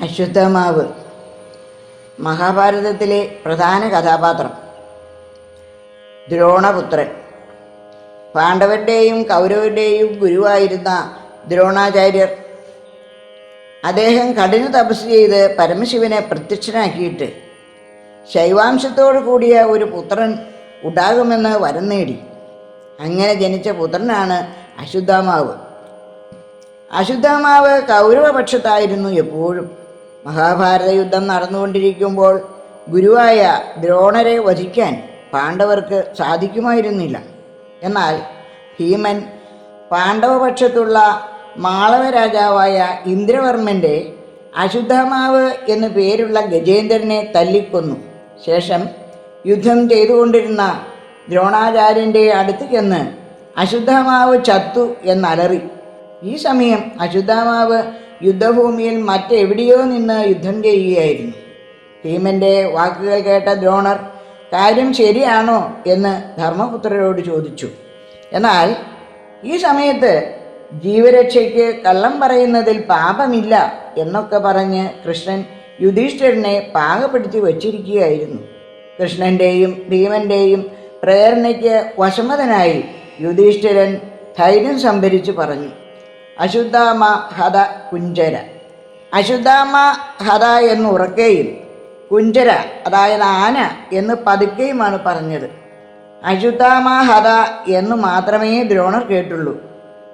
അശ്വത്ഥമാവ് മഹാഭാരതത്തിലെ പ്രധാന കഥാപാത്രം. ദ്രോണപുത്രൻ. പാണ്ഡവരുടെയും കൗരവരുടെയും ഗുരുവായിരുന്ന ദ്രോണാചാര്യർ അദ്ദേഹം കഠിന തപസ് ചെയ്ത് പരമശിവനെ പ്രത്യക്ഷനാക്കിയിട്ട് ശൈവാംശത്തോടു കൂടിയ ഒരു പുത്രൻ ഉണ്ടാകുമെന്ന് വരം നേടി. അങ്ങനെ ജനിച്ച പുത്രനാണ് അശുദ്ധാമാവ്. അശുദ്ധാമാവ് കൗരവപക്ഷത്തായിരുന്നു എപ്പോഴും. മഹാഭാരത യുദ്ധം നടന്നുകൊണ്ടിരിക്കുമ്പോൾ ഗുരുവായ ദ്രോണരെ വധിക്കാൻ പാണ്ഡവർക്ക് സാധിക്കുമായിരുന്നില്ല. എന്നാൽ ഭീമൻ പാണ്ഡവപക്ഷത്തുള്ള മാളവ രാജാവായ ഇന്ദ്രവർമ്മന്റെ അശുദ്ധമാവ് എന്നു പേരുള്ള ഗജേന്ദ്രനെ തല്ലിക്കൊന്നു. ശേഷം യുദ്ധം ചെയ്തുകൊണ്ടിരുന്ന ദ്രോണാചാര്യന്റെ അടുത്ത് ചെന്ന് അശുദ്ധമാവ് ചത്തു എന്നലറി. ഈ സമയം അശുദ്ധമാവ് യുദ്ധഭൂമിയിൽ മറ്റെവിടെയോ നിന്ന് യുദ്ധം ചെയ്യുകയായിരുന്നു. ഭീമന്റെ വാക്കുകൾ കേട്ട ദ്രോണർ കാര്യം ശരിയാണോ? എന്ന് ധർമ്മപുത്രരോട് ചോദിച്ചു. എന്നാൽ ഈ സമയത്ത് ജീവരക്ഷയ്ക്ക് കള്ളം പറയുന്നതിൽ പാപമില്ല എന്നൊക്കെ പറഞ്ഞ് കൃഷ്ണൻ യുധിഷ്ഠിരനെ പാകപ്പെടുത്തി വച്ചിരിക്കുകയായിരുന്നു. കൃഷ്ണന്റെയും ഭീമന്റെയും പ്രേരണയ്ക്ക് വശമതനായി യുധിഷ്ഠിരൻ ധൈര്യം സംഭരിച്ചു പറഞ്ഞു. അശുദ്ധാമ ഹത കുഞ്ചര അശുദ്ധാമ ഹത എന്ന് ഉറക്കുകയും കുഞ്ചര അതായത് ആന എന്ന് പതുക്കെയുമാണ് പറഞ്ഞത്. അശുദ്ധാമ ഹത എന്ന് മാത്രമേ ദ്രോണർ കേട്ടുള്ളൂ.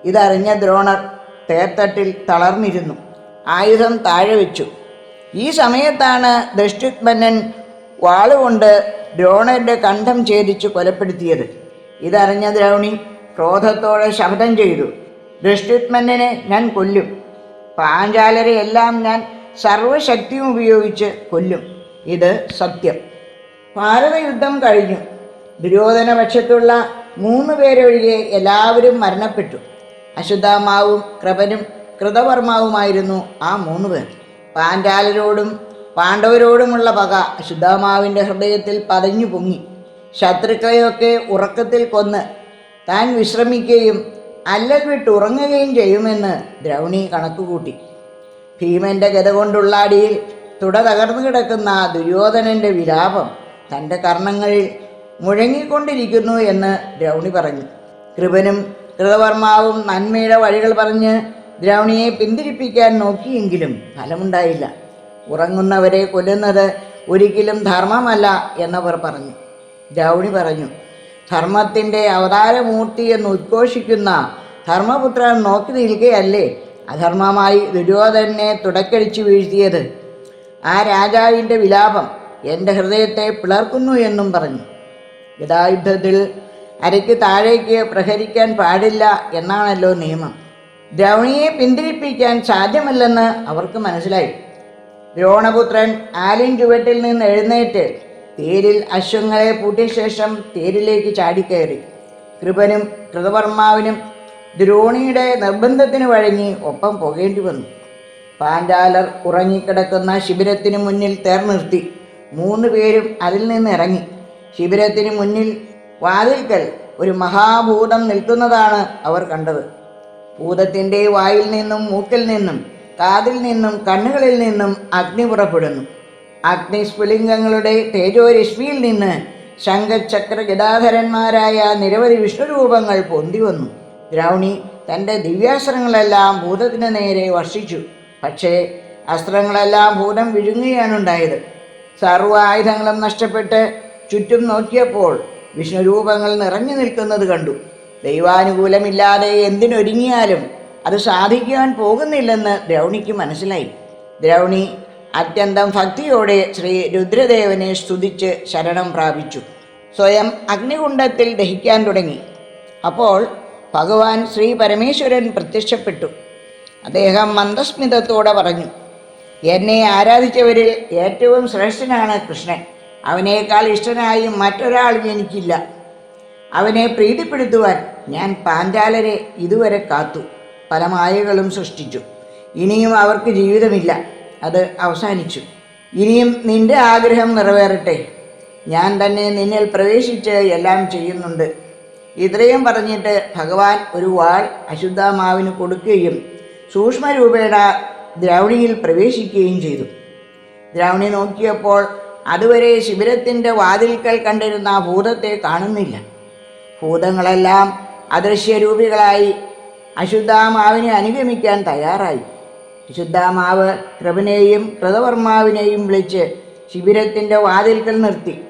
ഇതറിഞ്ഞ ദ്രോണർ തേത്തട്ടിൽ തളർന്നിരുന്നു. ആയുധം താഴെ വെച്ചു. ഈ സമയത്താണ് ദൃഷ്ടിത്മന്നൻ വാളുകൊണ്ട് ദ്രോണരുടെ കണ്ഠം ഛേദിച്ച് കൊലപ്പെടുത്തിയത്. ഇതറിഞ്ഞ ദ്രൗണി ക്രോധത്തോടെ ശബ്ദം ചെയ്തു. ദൃഷ്ടുത്മന്നനെ ഞാൻ കൊല്ലും. പാഞ്ചാലരെയെല്ലാം ഞാൻ സർവശക്തിയും ഉപയോഗിച്ച് കൊല്ലും. ഇത് സത്യം. ഭാരതയുദ്ധം കഴിഞ്ഞു. ദുര്യോധന പക്ഷത്തുള്ള മൂന്ന് പേരൊഴികെ എല്ലാവരും മരണപ്പെട്ടു. അശുദ്ധാമാവും കൃപനും കൃതവർമാവുമായിരുന്നു ആ മൂന്ന് പേർ. പാഞ്ചാലരോടും പാണ്ഡവരോടുമുള്ള പക അശുദ്ധാമാവിന്റെ ഹൃദയത്തിൽ പതഞ്ഞു പൊങ്ങി ശത്രുക്കളെയൊക്കെ ഉറക്കത്തിൽ കൊന്ന് താൻ വിശ്രമിക്കുകയും അല്ലൽ ഉറങ്ങുകയും ചെയ്യുമെന്ന് ദ്രൗണി കണക്കുകൂട്ടി. ഭീമന്റെ ഗത കൊണ്ടുള്ള അടിയിൽ തുട തകർന്നു കിടക്കുന്ന ദുര്യോധനന്റെ വിലാപം തന്റെ കർണങ്ങളിൽ മുഴങ്ങിക്കൊണ്ടിരിക്കുന്നു എന്ന് ദ്രൗണി പറഞ്ഞു. കൃപനും കൃതവർമാവും നന്മയുടെ വഴികൾ പറഞ്ഞ് ദ്രൗണിയെ പിന്തിരിപ്പിക്കാൻ നോക്കിയെങ്കിലും ഫലമുണ്ടായില്ല. ഉറങ്ങുന്നവരെ കൊല്ലുന്നത് ഒരിക്കലും ധർമ്മമല്ല എന്നവർ പറഞ്ഞു. ദ്രൗണി പറഞ്ഞു ധർമ്മത്തിന്റെ അവതാരമൂർത്തി എന്ന് ഉദ്ഘോഷിക്കുന്ന ധർമ്മപുത്രൻ നോക്കി നിൽക്കുകയല്ലേ? അധർമ്മമായി ദുര്യോധനെ തുടക്കടിച്ചു വീഴ്ത്തിയത്. ആ രാജാവിന്റെ വിലാപം എന്റെ ഹൃദയത്തെ പിളർക്കുന്നു എന്നും പറഞ്ഞു. ഗതായുദ്ധത്തിൽ അരയ്ക്ക് താഴേക്ക് പ്രഹരിക്കാൻ പാടില്ല എന്നാണല്ലോ നിയമം. ദ്രൗണിയെ പിന്തിരിപ്പിക്കാൻ സാധ്യമല്ലെന്ന് അവർക്ക് മനസ്സിലായി. ദ്രോണപുത്രൻ ആലിൻ ചുവട്ടിൽ നിന്ന് എഴുന്നേറ്റ് തേരിൽ അശ്വങ്ങളെ പൂട്ടിയ ശേഷം തേരിലേക്ക് ചാടിക്കയറി. കൃപനും കൃതവർമാവിനും ദ്രോണിയുടെ നിർബന്ധത്തിന് വഴങ്ങി ഒപ്പം പോകേണ്ടി വന്നു. പാഞ്ചാലർ ഉറങ്ങിക്കിടക്കുന്ന ശിബിരത്തിന് മുന്നിൽ തേർ നിർത്തി. മൂന്ന് പേരും അതിൽ നിന്ന് ഇറങ്ങി. ശിബിരത്തിന് മുന്നിൽ വാതിൽക്കൽ ഒരു മഹാഭൂതം നിൽക്കുന്നതാണ് അവർ കണ്ടത്. ഭൂതത്തിന്റെ വായിൽ നിന്നും മൂക്കിൽ നിന്നും കാതിൽ നിന്നും കണ്ണുകളിൽ നിന്നും അഗ്നി പുറപ്പെടുന്നു. അഗ്നി സ്ഫുലിംഗങ്ങളുടെ തേജോരശ്മിയിൽ നിന്ന് ശങ്കചക്ര ഗദാധരന്മാരായ നിരവധി വിഷ്ണുരൂപങ്ങൾ പൊന്തി വന്നു. ദ്രൗണി തന്റെ ദിവ്യാസ്ത്രങ്ങളെല്ലാം ഭൂതത്തിന് നേരെ വർഷിച്ചു. പക്ഷേ അസ്ത്രങ്ങളെല്ലാം ഭൂതം വിഴുങ്ങുകയാണുണ്ടായത് സർവ ആയുധങ്ങളും നഷ്ടപ്പെട്ട് ചുറ്റും നോക്കിയപ്പോൾ വിഷ്ണുരൂപങ്ങൾ നിറഞ്ഞു നിൽക്കുന്നത് കണ്ടു. ദൈവാനുകൂലമില്ലാതെ എന്തിനൊരുങ്ങിയാലും അത് സാധിക്കുവാൻ പോകുന്നില്ലെന്ന് ദ്രൗണിക്ക് മനസ്സിലായി. ദ്രൗണി അത്യന്തം ഭക്തിയോടെ ശ്രീ രുദ്രദേവനെ സ്തുതിച്ച് ശരണം പ്രാപിച്ചു. സ്വയം അഗ്നികുണ്ഡത്തിൽ ദഹിക്കാൻ തുടങ്ങി. അപ്പോൾ ഭഗവാൻ ശ്രീ പരമേശ്വരൻ പ്രത്യക്ഷപ്പെട്ടു. അദ്ദേഹം മന്ദസ്മിതത്തോടെ പറഞ്ഞു എന്നെ ആരാധിച്ചവരിൽ ഏറ്റവും ശ്രേഷ്ഠനാണ് കൃഷ്ണൻ. അവനേക്കാൾ ഇഷ്ടനായി മറ്റൊരാളും എനിക്കില്ല. അവനെ പ്രീതിപ്പെടുത്തുവാൻ ഞാൻ പാഞ്ചാലരെ ഇതുവരെ കാത്തു. പല മായകളും സൃഷ്ടിച്ചു. ഇനിയും അവർക്ക് ജീവിതമില്ല. അത് അവസാനിച്ചു. ഇനിയും നിന്റെ ആഗ്രഹം നിറവേറട്ടെ. ഞാൻ തന്നെ നിന്നിൽ പ്രവേശിച്ച് എല്ലാം ചെയ്യുന്നുണ്ട്. ഇത്രയും പറഞ്ഞിട്ട് ഭഗവാൻ ഒരു വാൾ അശുദ്ധമാവിന് കൊടുക്കുകയും സൂക്ഷ്മരൂപേണ ദ്രാവണിയിൽ പ്രവേശിക്കുകയും ചെയ്തു. ദ്രാവണി നോക്കിയപ്പോൾ അതുവരെ ശിബിരത്തിന്റെ വാതിൽക്കൽ കണ്ടിരുന്ന ഭൂതത്തെ കാണുന്നില്ല. ഭൂതങ്ങളെല്ലാം അദൃശ്യരൂപികളായി അശുദ്ധാമാവിനെ അനുഗമിക്കാൻ തയ്യാറായി. അശുദ്ധാമാവ് കൃപനെയും കൃതവർമാവിനെയും വിളിച്ച് ശിബിരത്തിന്റെ വാതിൽക്കൽ നിർത്തി.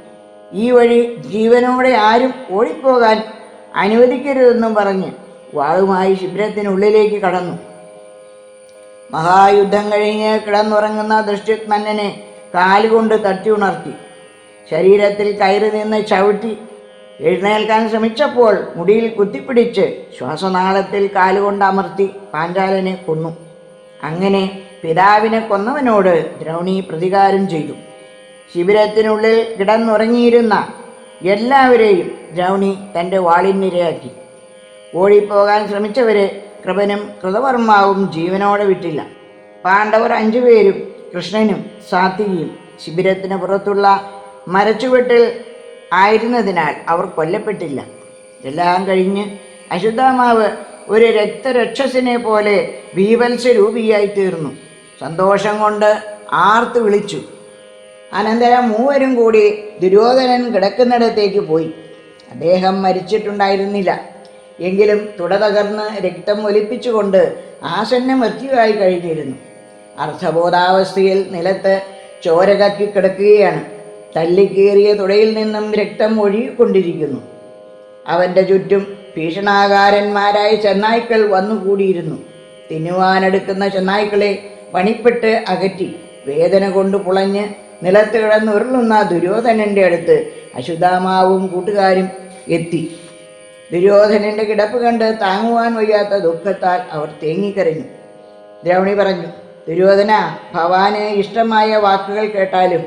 ഈ വഴി ജീവനോടെ ആരും ഓടിപ്പോകാൻ അനുവദിക്കരുതെന്നും പറഞ്ഞ് വാളുമായി ശിബിരത്തിനുള്ളിലേക്ക് കടന്നു. മഹായുദ്ധം കഴിഞ്ഞ് കിടന്നുറങ്ങുന്ന ദൃഷ്ടിത്മന്നനെ കാലുകൊണ്ട് തട്ടി ഉണർത്തി. ശരീരത്തിൽ കയറി നിന്ന് ചവിട്ടി എഴുന്നേൽക്കാൻ ശ്രമിച്ചപ്പോൾ മുടിയിൽ കുത്തിപ്പിടിച്ച് ശ്വാസനാളത്തിൽ കാലുകൊണ്ട് അമർത്തി പാഞ്ചാലനെ കൊന്നു. അങ്ങനെ പിതാവിനെ കൊന്നവനോട് ദ്രൗണി പ്രതികാരം ചെയ്തു. ശിബിരത്തിനുള്ളിൽ കിടന്നുറങ്ങിയിരുന്ന എല്ലാവരെയും ദ്രൗണി തന്റെ വാളിനിരയാക്കി. ഓടിപ്പോകാൻ ശ്രമിച്ചവരെ കൃപനും കൃതവർമാവും ജീവനോടെ വിട്ടില്ല. പാണ്ഡവർ അഞ്ചുപേരും കൃഷ്ണനും സാത്വികിയും ശിബിരത്തിന് പുറത്തുള്ള മരച്ചുവെട്ടിൽ ആയിരുന്നതിനാൽ അവർ കൊല്ലപ്പെട്ടില്ല. എല്ലാം കഴിഞ്ഞ് അശുദ്ധാമാവ് ഒരു രക്തരക്ഷസിനെ പോലെ ബീഭത്സരൂപിയായി തീർന്നു. സന്തോഷം കൊണ്ട് ആർത്ത് വിളിച്ചു. അനന്തരം മൂവരും കൂടി ദുര്യോധനൻ കിടക്കുന്നിടത്തേക്ക് പോയി. അദ്ദേഹം മരിച്ചിട്ടുണ്ടായിരുന്നില്ല. എങ്കിലും തുട തകർന്ന് രക്തം ഒലിപ്പിച്ചുകൊണ്ട് ആസന്ന മൃത്യുവായി കഴിഞ്ഞിരുന്നു. അർത്ഥബോധാവസ്ഥയിൽ നിലത്ത് ചോര കക്കി കിടക്കുകയാണ്. തല്ലിക്കേറിയ തുടയിൽ നിന്നും രക്തം ഒഴുകിക്കൊണ്ടിരിക്കുന്നു. അവന്റെ ചുറ്റും ഭീഷണാകാരന്മാരായ ചെന്നായ്ക്കൾ വന്നുകൂടിയിരുന്നു. തിന്നുവാനെടുക്കുന്ന ചെന്നായ്ക്കളെ പണിപ്പെട്ട് അകറ്റി വേദന കൊണ്ട് പുളഞ്ഞ് നിലത്ത് കിടന്ന് ഉരുളുന്ന ദുര്യോധനന്റെ അടുത്ത് അശുദ്ധാമാവും കൂട്ടുകാരും എത്തി. ദുര്യോധനന്റെ കിടപ്പ് കണ്ട് താങ്ങുവാൻ വയ്യാത്ത ദുഃഖത്താൽ അവർ തേങ്ങിക്കരഞ്ഞു. ദ്രൗണി പറഞ്ഞു ദുര്യോധന ഭവാന് ഇഷ്ടമായ വാക്കുകൾ കേട്ടാലും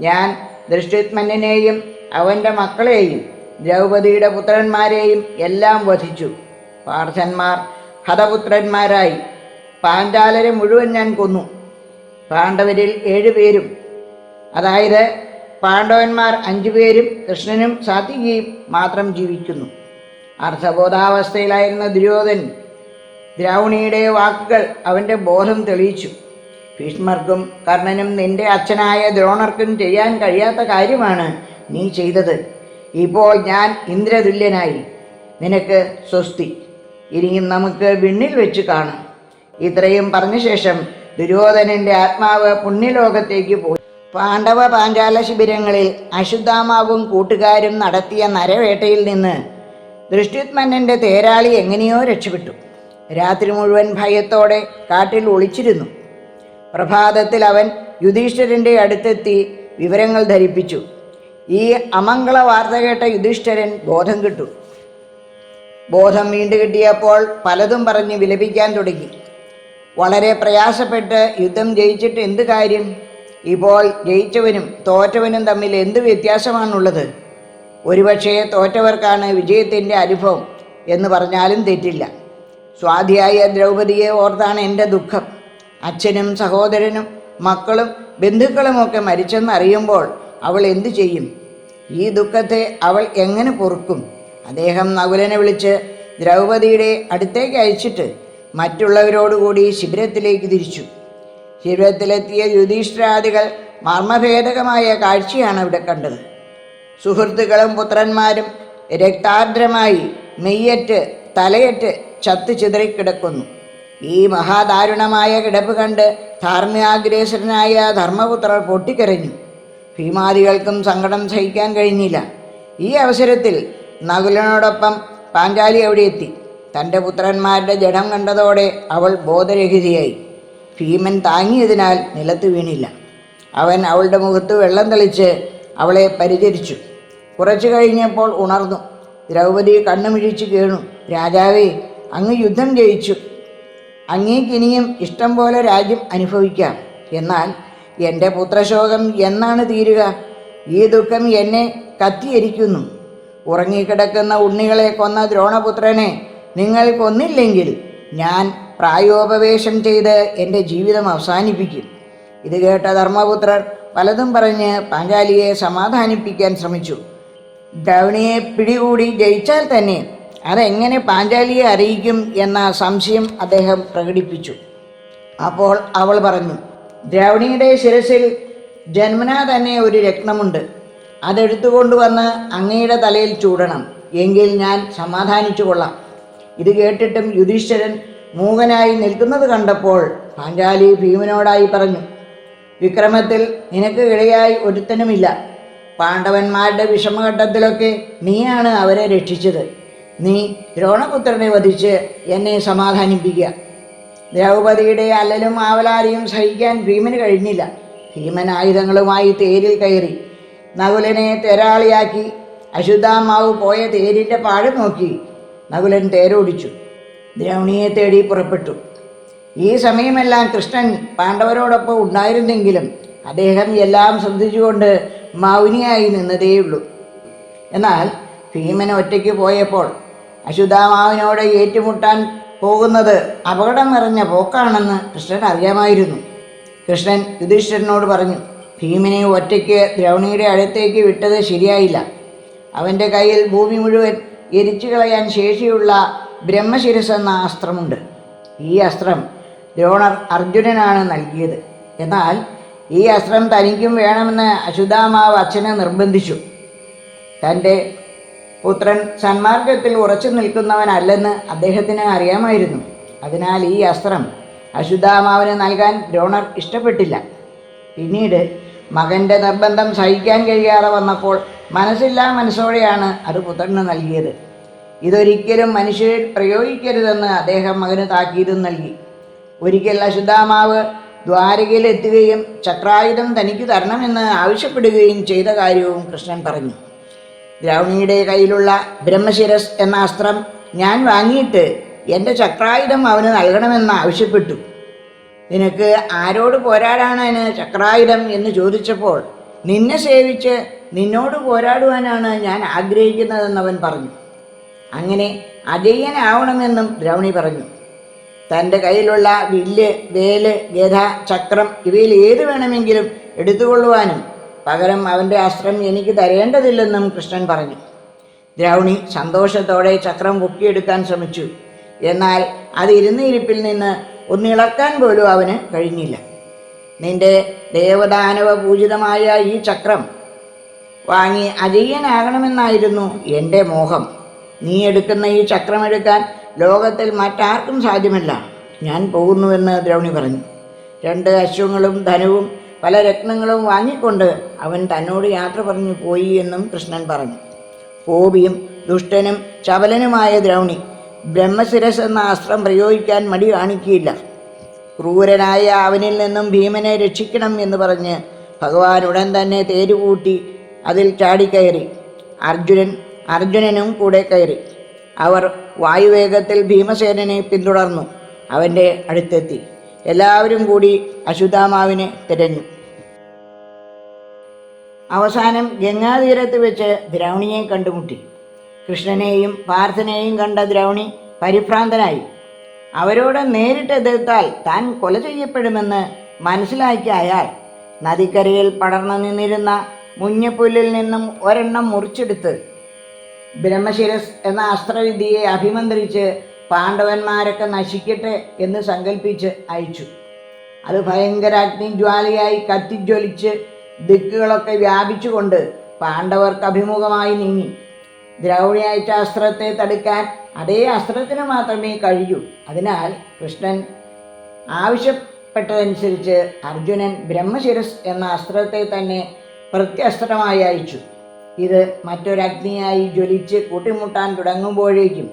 ഞാൻ ദൃഷ്ടിത്മന്നനെയും അവന്റെ മക്കളെയും ദ്രൗപദിയുടെ പുത്രന്മാരെയും എല്ലാം വധിച്ചു. പാർശന്മാർ ഹതപുത്രന്മാരായി. പാഞ്ചാലരെ മുഴുവൻ ഞാൻ കൊന്നു. പാണ്ഡവരിൽ ഏഴുപേരും അതായത് പാണ്ഡവന്മാർ അഞ്ചുപേരും കൃഷ്ണനും സാത്വികിയും മാത്രം ജീവിക്കുന്നു. അർത്ഥബോധാവസ്ഥയിലായിരുന്ന ദുര്യോധൻ ദ്രൗണിയുടെ വാക്കുകൾ അവന്റെ ബോധം തെളിയിച്ചു. ഭീഷ്മർക്കും കർണനും നിന്റെ അച്ഛനായ ദ്രോണർക്കും ചെയ്യാൻ കഴിയാത്ത കാര്യമാണ് നീ ചെയ്തത്. ഇപ്പോൾ ഞാൻ ഇന്ദ്രതുല്യനായി. നിനക്ക് സ്വസ്തി. ഇനി നമുക്ക് വിണ്ണിൽ വെച്ച് കാണാം. ഇത്രയും പറഞ്ഞ ശേഷം ദുര്യോധനന്റെ ആത്മാവ് പുണ്യലോകത്തേക്ക് പോയി. പാണ്ഡവ പാഞ്ചാല ശിബിരങ്ങളിൽ അശുദ്ധാമാവും കൂട്ടുകാരും നടത്തിയ നരവേട്ടയിൽ നിന്ന് ദൃഷ്ടിത്മന്നന്റെ തേരാളി എങ്ങനെയോ രക്ഷപ്പെട്ടു. രാത്രി മുഴുവൻ ഭയത്തോടെ കാട്ടിൽ ഒളിച്ചിരുന്നു. പ്രഭാതത്തിൽ അവൻ യുധിഷ്ഠിരന്റെ അടുത്തെത്തി വിവരങ്ങൾ ധരിപ്പിച്ചു. ഈ അമംഗള വാർത്ത കേട്ട യുധിഷ്ഠിരൻ ബോധം കിട്ടു. ബോധം വീണ്ടു കിട്ടിയപ്പോൾ പലതും പറഞ്ഞ് വിലപിക്കാൻ തുടങ്ങി. വളരെ പ്രയാസപ്പെട്ട് യുദ്ധം ജയിച്ചിട്ട് എന്ത് കാര്യം? ഇപ്പോൾ ജയിച്ചവനും തോറ്റവനും തമ്മിൽ എന്ത് വ്യത്യാസമാണുള്ളത്? ഒരുപക്ഷേ തോറ്റവർക്കാണ് വിജയത്തിന്റെ അനുഭവം എന്ന് പറഞ്ഞാലും തെറ്റില്ല. സ്വാധിയായ ദ്രൗപതിയെ ഓർത്താണ് എന്റെ ദുഃഖം. അച്ഛനും സഹോദരനും മക്കളും ബന്ധുക്കളുമൊക്കെ മരിച്ചെന്നറിയുമ്പോൾ അവൾ എന്തു ചെയ്യും? ഈ ദുഃഖത്തെ അവൾ എങ്ങനെ പൊറുക്കും? അദ്ദേഹം നകുലനെ വിളിച്ച് ദ്രൗപതിയുടെ അടുത്തേക്ക് അയച്ചിട്ട് മറ്റുള്ളവരോടുകൂടി ശിബിരത്തിലേക്ക് തിരിച്ചു. ശിബിരത്തിലെത്തിയ യുധിഷ്ഠിരാദികൾ മർമ്മഭേദകമായ കാഴ്ചയാണ് അവിടെ കണ്ടത്. സുഹൃത്തുക്കളും പുത്രന്മാരും രക്താർദ്രമായി മെയ്യറ്റ് തലയറ്റ് ചത്തു ചിതറിക്കിടക്കുന്നു. ഈ മഹാദാരുണമായ കിടപ്പ് കണ്ട് ധാർമ്മ്യാഗ്രേസരനായ ധർമ്മപുത്രർ പൊട്ടിക്കരഞ്ഞു. ഭീമാദികൾക്കും സങ്കടം സഹിക്കാൻ കഴിഞ്ഞില്ല. ഈ അവസരത്തിൽ നകുലനോടൊപ്പം പാഞ്ചാലി അവിടെ എത്തി. തന്റെ പുത്രന്മാരുടെ ജഡം കണ്ടതോടെ അവൾ ബോധരഹിതയായി. ഭീമൻ താങ്ങിയതിനാൽ നിലത്ത് വീണില്ല. അവൻ അവളുടെ മുഖത്ത് വെള്ളം തെളിച്ച് അവളെ പരിചരിച്ചു. കുറച്ചു കഴിഞ്ഞപ്പോൾ ഉണർന്നു. ദ്രൗപദി കണ്ണുമിഴിച്ച് കീണു. രാജാവേ അങ്ങ് യുദ്ധം ജയിച്ചു. അങ്ങേക്കിനിയും ഇഷ്ടം പോലെ രാജ്യം അനുഭവിക്കാം. എന്നാൽ എന്റെ പുത്രശോകം എന്നാണ് തീരുക. ഈ ദുഃഖം എന്നെ കത്തിയിരിക്കുന്നു. ഉറങ്ങിക്കിടക്കുന്ന ഉണ്ണികളെ കൊന്ന ദ്രോണപുത്രനെ നിങ്ങൾ കൊന്നില്ലെങ്കിൽ ഞാൻ പ്രായോപവേശം ചെയ്ത് എന്റെ ജീവിതം അവസാനിപ്പിക്കും. ഇത് കേട്ട ധർമ്മപുത്രർ പലതും പറഞ്ഞ് പാഞ്ചാലിയെ സമാധാനിപ്പിക്കാൻ ശ്രമിച്ചു. ദ്രൗണിയെ പിടികൂടി ജയിച്ചാൽ തന്നെ അതെങ്ങനെ പാഞ്ചാലിയെ അറിയിക്കും എന്ന സംശയം അദ്ദേഹം പ്രകടിപ്പിച്ചു. അപ്പോൾ അവൾ പറഞ്ഞു ദ്രൗണിയുടെ ശിരസിൽ ജന്മനാ തന്നെ ഒരു രത്നമുണ്ട്. അതെടുത്തുകൊണ്ടുവന്ന് അങ്ങയുടെ തലയിൽ ചൂടണം. എങ്കിൽ ഞാൻ സമാധാനിച്ചു കൊള്ളാം. ഇത് കേട്ടിട്ടും യുധിഷ്ഠിരൻ മൂകനായി നിൽക്കുന്നത് കണ്ടപ്പോൾ പാഞ്ചാലി ഭീമനോടായി പറഞ്ഞു വിക്രമത്തിൽ നിനക്ക് ഇടയായി ഒരുത്തനുമില്ല. പാണ്ഡവന്മാരുടെ വിഷമഘട്ടത്തിലൊക്കെ നീയാണ് അവരെ രക്ഷിച്ചത്. നീ ദ്രോണപുത്രനെ വധിച്ച് എന്നെ സമാധാനിപ്പിക്കുക. ദ്രൗപദിയുടെ അല്ലലും ആവലാരിയും സഹിക്കാൻ ഭീമന് കഴിഞ്ഞില്ല. ഭീമൻ ആയുധങ്ങളുമായി തേരിൽ കയറി നകുലനെ തെരാളിയാക്കി അശുദ്ധാമാവ് പോയ തേരിന്റെ പാഴം നോക്കി. നകുലൻ തേരോടിച്ചു. ദ്രൗണിയെ തേടി പുറപ്പെട്ടു. ഈ സമയമെല്ലാം കൃഷ്ണൻ പാണ്ഡവരോടൊപ്പം ഉണ്ടായിരുന്നെങ്കിലും അദ്ദേഹം എല്ലാം ശ്രദ്ധിച്ചുകൊണ്ട് മൗനിയായി നിന്നതേയുള്ളൂ. എന്നാൽ ഭീമൻ ഒറ്റയ്ക്ക് പോയപ്പോൾ അശുദ്ധാമാവിനോട് ഏറ്റുമുട്ടാൻ പോകുന്നത് അപകടം നിറഞ്ഞ പോക്കാണെന്ന് കൃഷ്ണൻ അറിയാമായിരുന്നു. കൃഷ്ണൻ യുധിഷ്ഠിരനോട് പറഞ്ഞു ഭീമനെ ഒറ്റയ്ക്ക് ദ്രൗണിയുടെ അടുത്തേക്ക് വിട്ടത് ശരിയായില്ല. അവന്റെ കയ്യിൽ ഭൂമി മുഴുവൻ എരിച്ചു കളയാൻ ശേഷിയുള്ള ബ്രഹ്മശിരസ് എന്ന അസ്ത്രമുണ്ട്. ഈ അസ്ത്രം ദ്രോണർ അർജുനനാണ് നൽകിയത്. എന്നാൽ ഈ അസ്ത്രം തനിക്കും വേണമെന്ന് അശുദ്ധാമാവ് അച്ഛനെ നിർബന്ധിച്ചു. തന്റെ പുത്രൻ സന്മാർഗത്തിൽ ഉറച്ചു നിൽക്കുന്നവനല്ലെന്ന് അദ്ദേഹത്തിന് അറിയാമായിരുന്നു. അതിനാൽ ഈ അസ്ത്രം അശുദ്ധാമാവിന് നൽകാൻ ദ്രോണർ ഇഷ്ടപ്പെട്ടില്ല. പിന്നീട് മകന്റെ നിർബന്ധം സഹിക്കാൻ കഴിയാതെ വന്നപ്പോൾ മനസ്സില്ലാ മനസ്സോടെയാണ് അത് പുത്രന് നൽകിയത്. ഇതൊരിക്കലും മനുഷ്യരിൽ പ്രയോഗിക്കരുതെന്ന് അദ്ദേഹം മകന് താക്കീതും നൽകി. ഒരിക്കൽ അശുദ്ധാമാവ് ദ്വാരകയിൽ എത്തുകയും ചക്രായുധം തനിക്ക് തരണമെന്ന് ആവശ്യപ്പെടുകയും ചെയ്ത കാര്യവും കൃഷ്ണൻ പറഞ്ഞു. ദ്രൗണിയുടെ കയ്യിലുള്ള ബ്രഹ്മശിരസ് എന്ന അസ്ത്രം ഞാൻ വാങ്ങിയിട്ട് എന്റെ ചക്രായുധം അവന് നൽകണമെന്ന് ആവശ്യപ്പെട്ടു. നിനക്ക് ആരോട് പോരാടാനാണ് ചക്രായുധം എന്ന് ചോദിച്ചപ്പോൾ നിന്നെ സേവിച്ച് നിന്നോട് പോരാടുവാനാണ് ഞാൻ ആഗ്രഹിക്കുന്നതെന്ന് അവൻ പറഞ്ഞു. അങ്ങനെ അജയ്യനാവണമെന്നും ദ്രൗണി പറഞ്ഞു. തന്റെ കയ്യിലുള്ള വില്ല് വേൽ ഗത ചക്രം ഇവയിൽ ഏത് വേണമെങ്കിലും എടുത്തുകൊള്ളുവാനും പകരം അവന്റെ അസ്ത്രം എനിക്ക് തരേണ്ടതില്ലെന്നും കൃഷ്ണൻ പറഞ്ഞു. ദ്രൗണി സന്തോഷത്തോടെ ചക്രം പൊക്കിയെടുക്കാൻ ശ്രമിച്ചു. എന്നാൽ അത് ഇരുന്ന ഇരിപ്പിൽ നിന്ന് ഒന്നിളക്കാൻ പോലും അവന് കഴിഞ്ഞില്ല. നിന്റെ ദേവദാനവ പൂജിതമായ ഈ ചക്രം വാങ്ങി അജയ്യനാകണമെന്നായിരുന്നു എന്റെ മോഹം. നീ എടുക്കുന്ന ഈ ചക്രമെടുക്കാൻ ലോകത്തിൽ മറ്റാർക്കും സാധ്യമല്ല. ഞാൻ പോകുന്നുവെന്ന് ദ്രൗണി പറഞ്ഞു. രണ്ട് അശ്വങ്ങളും ധനവും പല രത്നങ്ങളും വാങ്ങിക്കൊണ്ട് അവൻ തന്നോട് യാത്ര പറഞ്ഞു പോയി എന്നും കൃഷ്ണൻ പറഞ്ഞു. കോപിയും ദുഷ്ടനും ചപലനുമായ ദ്രൗണി ബ്രഹ്മശിരസ് എന്ന അസ്ത്രം പ്രയോഗിക്കാൻ മടി കാണിക്കുകയില്ല. ക്രൂരനായ അവനിൽ നിന്നും ഭീമനെ രക്ഷിക്കണം എന്ന് പറഞ്ഞ് ഭഗവാൻ ഉടൻ തന്നെ തേരുകൂട്ടി അതിൽ ചാടിക്കയറി. അർജുനൻ അർജുനനും കൂടെ കയറി. അവർ വായുവേഗത്തിൽ ഭീമസേനനെ പിന്തുടർന്നു. അവന്റെ അടുത്തെത്തി. എല്ലാവരും കൂടി അശുദ്ധാമാവിനെ തിരഞ്ഞു. അവസാനം ഗംഗാതീരത്ത് വെച്ച് ദ്രൗണിയെ കണ്ടുമുട്ടി. കൃഷ്ണനെയും പാർത്ഥനെയും കണ്ട ദ്രൗണി പരിഭ്രാന്തനായി. അവരോട് നേരിട്ട് എതിർത്താൽ താൻ കൊല ചെയ്യപ്പെടുമെന്ന് മനസ്സിലാക്കിയ അയാൾ നദിക്കരയിൽ പടർന്നു നിന്നിരുന്ന മുഞ്ഞപ്പുല്ലിൽ നിന്നും ഒരെണ്ണം മുറിച്ചെടുത്ത് ബ്രഹ്മശിരസ് എന്ന അസ്ത്രവിദ്യയെ അഭിമന്ത്രിച്ച് പാണ്ഡവന്മാരൊക്കെ നശിക്കട്ടെ എന്ന് സങ്കല്പിച്ച് അയച്ചു. അത് ഭയങ്കര അഗ്നിജ്വാലയായി കത്തിജ്വലിച്ച് ദിക്കുകളൊക്കെ വ്യാപിച്ചുകൊണ്ട് പാണ്ഡവർക്ക് അഭിമുഖമായി നീങ്ങി. ദ്രൗണി അയച്ച അസ്ത്രത്തെ തടുക്കാൻ അതേ അസ്ത്രത്തിന് മാത്രമേ കഴിയൂ. അതിനാൽ കൃഷ്ണൻ ആവശ്യപ്പെട്ടതനുസരിച്ച് അർജുനൻ ബ്രഹ്മശിരസ് എന്ന അസ്ത്രത്തെ തന്നെ പ്രത്യസ്ത്രമായി അയച്ചു ഇത് മറ്റൊരഗ്നിയായി ജ്വലിച്ച് കൂട്ടിമുട്ടാൻ തുടങ്ങുമ്പോഴേക്കും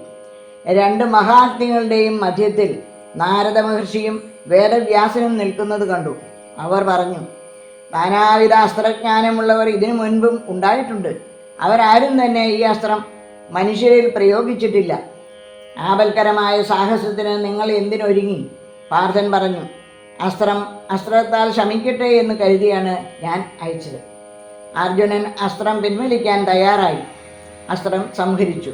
രണ്ട് മഹാഗ്നികളുടെയും മധ്യത്തിൽ നാരദ മഹർഷിയും വേദവ്യാസനും നിൽക്കുന്നത് കണ്ടു. അവർ പറഞ്ഞു നാനാവിധ അസ്ത്രജ്ഞാനമുള്ളവർ ഇതിനു മുൻപും ഉണ്ടായിട്ടുണ്ട്. അവരാരും തന്നെ ഈ അസ്ത്രം മനുഷ്യരിൽ പ്രയോഗിച്ചിട്ടില്ല. ആപൽക്കരമായ സാഹസത്തിന് നിങ്ങൾ എന്തിനൊരുങ്ങി? പാർത്ഥൻ പറഞ്ഞു അസ്ത്രം അസ്ത്രത്താൽ ശമിക്കട്ടെ എന്ന് കരുതിയാണ് ഞാൻ അയച്ചത്. അർജുനൻ അസ്ത്രം പിൻവലിക്കാൻ തയ്യാറായി. അസ്ത്രം സംഹരിച്ചു.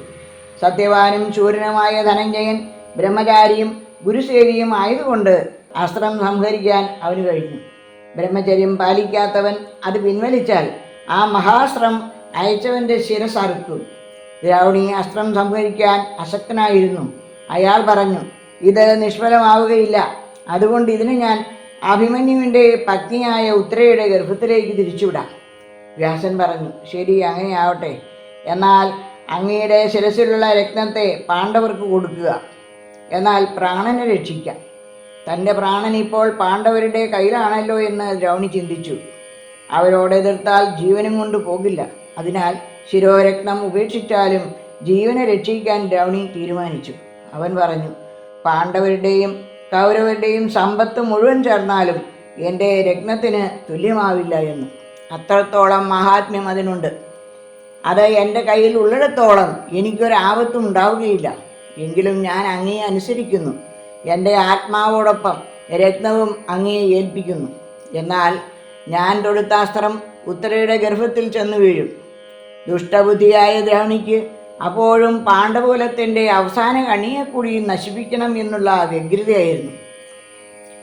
സത്യവാനും ശൂരനുമായ ധനഞ്ജയൻ ബ്രഹ്മചാരിയും ഗുരുസേവിയും ആയതുകൊണ്ട് അസ്ത്രം സംഹരിക്കാൻ അവന് കഴിഞ്ഞു. ബ്രഹ്മചര്യം പാലിക്കാത്തവൻ അത് പിൻവലിച്ചാൽ ആ മഹാശ്രം അയച്ചവന്റെ ശിരസറുക്കും ദ്രാവണി അസ്ത്രം സംഹരിക്കാൻ അശക്തനായിരുന്നു. അയാൾ പറഞ്ഞു ഇത് നിഷ്ഫലമാവുകയില്ല. അതുകൊണ്ട് ഇതിന് ഞാൻ അഭിമന്യുവിന്റെ പത്നിയായ ഉത്തരയുടെ ഗർഭത്തിലേക്ക് തിരിച്ചുവിടാം. വ്യാസൻ പറഞ്ഞു ശരി അങ്ങനെയാവട്ടെ. എന്നാൽ അങ്ങയുടെ ശിരസിലുള്ള രക്തത്തെ പാണ്ഡവർക്ക് കൊടുക്കുക. എന്നാൽ പ്രാണനെ രക്ഷിക്കാം. തന്റെ പ്രാണൻ ഇപ്പോൾ പാണ്ഡവരുടെ കയ്യിലാണല്ലോ എന്ന് ദ്രൗണി ചിന്തിച്ചു. അവരോട് എതിർത്താൽ ജീവനും കൊണ്ട് പോകില്ല. അതിനാൽ ശിരോരത്നം ഉപേക്ഷിച്ചാലും ജീവനെ രക്ഷിക്കാൻ ദ്രൗണി തീരുമാനിച്ചു. അവൻ പറഞ്ഞു പാണ്ഡവരുടെയും കൗരവരുടെയും സമ്പത്ത് മുഴുവൻ ചേർന്നാലും എന്റെ രത്നത്തിന് തുല്യമാവില്ല എന്ന്. അത്രത്തോളം മഹാത്മ്യം അതിനുണ്ട്. അത് എന്റെ കയ്യിൽ ഉള്ളിടത്തോളം എനിക്കൊരാപത്തും ഉണ്ടാവുകയില്ല. എങ്കിലും ഞാൻ അങ്ങേ അനുസരിക്കുന്നു. എന്റെ ആത്മാവോടൊപ്പം രത്നവും അങ്ങേ ഏൽപ്പിക്കുന്നു. എന്നാൽ ഞാൻ തൊടുത്ത അസ്ത്രം ഉത്തരയുടെ ഗർഭത്തിൽ ചെന്നു വീഴും. ദുഷ്ടബുദ്ധിയായ ദ്രവണിക്ക് അപ്പോഴും പാണ്ഡവകുലത്തിന്റെ അവസാന കണിയെക്കൂടി കൂടി നശിപ്പിക്കണം എന്നുള്ള വ്യഗ്രതയായിരുന്നു.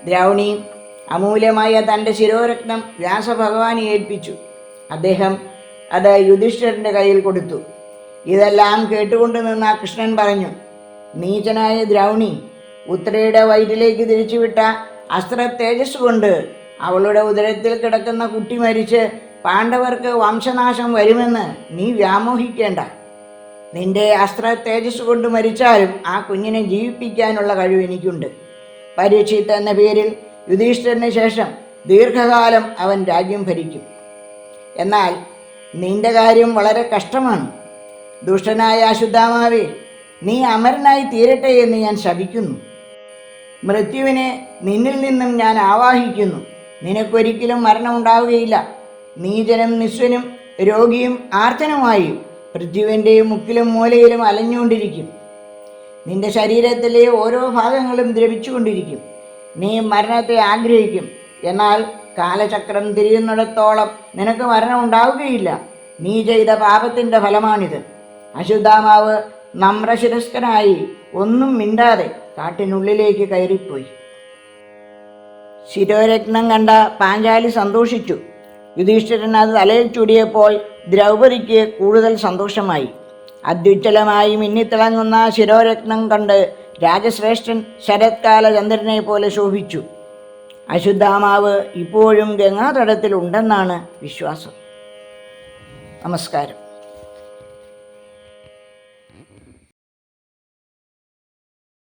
ദ്രൗണി അമൂല്യമായ തന്റെ ശിരോരത്നം വ്യാസഭഗവാനെ ഏൽപ്പിച്ചു. അദ്ദേഹം അത് യുധിഷ്ഠിരന്റെ കയ്യിൽ കൊടുത്തു. ഇതെല്ലാം കേട്ടുകൊണ്ട് നിന്ന കൃഷ്ണൻ പറഞ്ഞു നീചനായ ദ്രൗണി ഉത്തരയുടെ വയറ്റിലേക്ക് തിരിച്ചുവിട്ട അസ്ത്ര തേജസ് കൊണ്ട് അവളുടെ ഉദരത്തിൽ കിടക്കുന്ന കുട്ടി മരിച്ച് പാണ്ഡവർക്ക് വംശനാശം വരുമെന്ന് നീ വ്യാമോഹിക്കേണ്ട. നിന്റെ അസ്ത്ര തേജസ് കൊണ്ട് മരിച്ചാലും ആ കുഞ്ഞിനെ ജീവിപ്പിക്കാനുള്ള കഴിവ് എനിക്കുണ്ട്. പരീക്ഷിത്ത് എന്ന പേരിൽ യുധിഷ്ഠിരന് ശേഷം ദീർഘകാലം അവൻ രാജ്യം ഭരിക്കും. എന്നാൽ നിന്റെ കാര്യം വളരെ കഷ്ടമാണ്. ദുഷ്ടനായ അശുദ്ധാമാവേ നീ അമരനായി തീരട്ടെ എന്ന് ഞാൻ ശപിക്കുന്നു. മൃത്യുവിനെ നിന്നിൽ നിന്നും ഞാൻ ആവാഹിക്കുന്നു. നിനക്കൊരിക്കലും മരണം ഉണ്ടാവുകയില്ല നീചനും നിസ്വനും രോഗിയും ആർത്തനുമായി പൃഥ്വിന്റെയും മുക്കിലും മൂലയിലും അലഞ്ഞുകൊണ്ടിരിക്കും. നിന്റെ ശരീരത്തിലെ ഓരോ ഭാഗങ്ങളും ദ്രവിച്ചുകൊണ്ടിരിക്കും. നീ മരണത്തെ ആഗ്രഹിക്കും. എന്നാൽ കാലചക്രം തിരിയുന്നിടത്തോളം നിനക്ക് മരണം ഉണ്ടാവുകയില്ല നീ ചെയ്ത പാപത്തിന്റെ ഫലമാണിത്. അശുദ്ധാമാവ് നമ്രശിരസ്കനായി ഒന്നും മിണ്ടാതെ കാട്ടിനുള്ളിലേക്ക് കയറിപ്പോയി. ശിരോരത്നം കണ്ട പാഞ്ചാലി സന്തോഷിച്ചു. യുധിഷ്ഠിരൻ അത് തലയിൽ ചൂടിയപ്പോൾ ദ്രൗപദിക്ക് കൂടുതൽ സന്തോഷമായി. അത്യുജ്ജലമായി മിന്നിത്തിളങ്ങുന്ന ശിരോരത്നം കണ്ട് രാജശ്രേഷ്ഠൻ ശരത്കാല ചന്ദ്രനെ പോലെ ശോഭിച്ചു. അശുദ്ധാമാവ് ഇപ്പോഴും ഗംഗാതടത്തിലുണ്ടെന്നാണ് വിശ്വാസം. നമസ്കാരം.